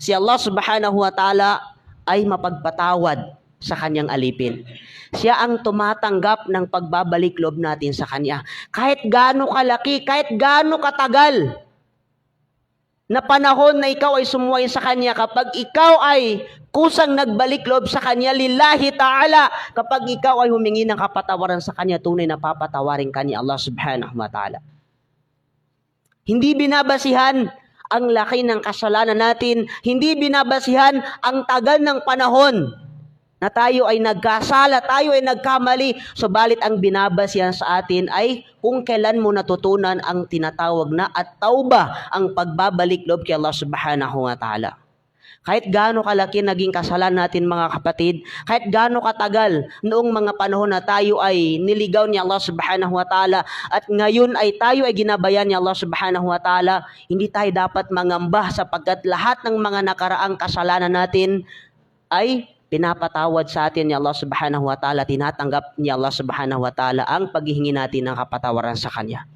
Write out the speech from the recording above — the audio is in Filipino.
Si Allah subhanahu wa ta'ala ay mapagpatawad sa kanyang alipin. Siya ang tumatanggap ng pagbabalik loob natin sa kanya. Kahit gaano kalaki, kahit gaano katagal na panahon na ikaw ay sumuway sa kanya, kapag ikaw ay kusang nagbalik loob sa kanya, lillahi ta'ala, kapag ikaw ay humingi ng kapatawaran sa kanya, tunay na papatawarin ka ni Allah subhanahu wa ta'ala. Hindi binabasihan ang laki ng kasalanan natin, hindi binabasihan ang tagal ng panahon na tayo ay nagkasala, tayo ay nagkamali, subalit ang binabasihan sa atin ay kung kailan mo natutunan ang tinatawag na at tauba, ang pagbabalik loob kay Allah subhanahu wa ta'ala. Kahit gaano kalaki naging kasalanan natin mga kapatid, kahit gaano katagal noong mga panahon na tayo ay niligaw ni Allah subhanahu wa ta'ala at ngayon ay tayo ay ginabayan ni Allah subhanahu wa ta'ala, hindi tayo dapat mangamba sapagkat lahat ng mga nakaraang kasalanan natin ay pinapatawad sa atin ni Allah subhanahu wa ta'ala, tinatanggap ni Allah subhanahu wa ta'ala ang paghihingi natin ng kapatawaran sa Kanya.